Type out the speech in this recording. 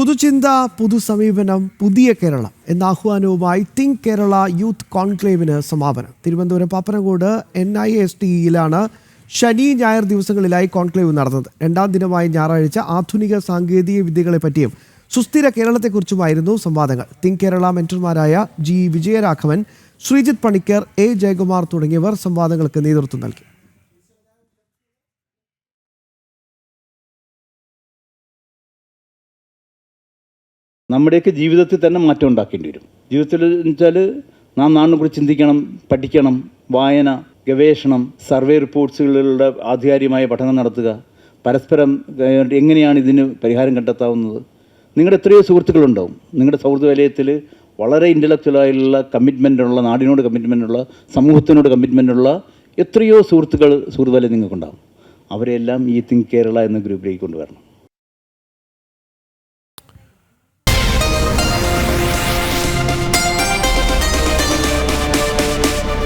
പുതുചിന്ത പുതുസമീപനം പുതിയ കേരളം എന്ന ആഹ്വാനവുമായി തിങ്ക് കേരള യൂത്ത് കോൺക്ലേവിന് സമാപനം. Thiruvananthapuram Pappanamcode N I S ടിയിലാണ് ശനി ഞായർ ദിവസങ്ങളിലായി കോൺക്ലേവ് നടന്നത്. രണ്ടാം ദിനമായ ഞായറാഴ്ച ആധുനിക സാങ്കേതിക വിദ്യകളെ പറ്റിയും സുസ്ഥിര കേരളത്തെക്കുറിച്ചുമായിരുന്നു സംവാദങ്ങൾ. തിങ്ക് കേരള മെന്റർമാരായ ജി വിജയരാഘവൻ ശ്രീജിത്ത് പണിക്കർ എ ജയകുമാർ തുടങ്ങിയവർ സംവാദങ്ങൾക്ക് നേതൃത്വം നൽകി. നമ്മുടെയൊക്കെ ജീവിതത്തിൽ തന്നെ മാറ്റം ഉണ്ടാക്കേണ്ടി വരും. ജീവിതത്തിൽ വെച്ചാൽ നാം നാടിനെ കുറിച്ച് ചിന്തിക്കണം പഠിക്കണം വായന ഗവേഷണം സർവേ റിപ്പോർട്ട്സുകളുടെ ആധികാരികമായ പഠനം നടത്തുക പരസ്പരം എങ്ങനെയാണ് ഇതിന് പരിഹാരം കണ്ടെത്താവുന്നത്. നിങ്ങളുടെ എത്രയോ സുഹൃത്തുക്കളുണ്ടാവും. നിങ്ങളുടെ സൗഹൃദ വലയത്തിൽ വളരെ ഇന്റലക്ച്വലായുള്ള കമ്മിറ്റ്മെന്റുള്ള നാടിനോട് കമ്മിറ്റ്മെന്റുള്ള സമൂഹത്തിനോട് കമ്മിറ്റ്മെന്റുള്ള എത്രയോ സുഹൃത്തുക്കൾ സുഹൃത്തുവലയം നിങ്ങൾക്കുണ്ടാവും. അവരെല്ലാം ഈ തിങ്ക് കേരള എന്ന ഗ്രൂപ്പിലേക്ക് കൊണ്ടുവരണം.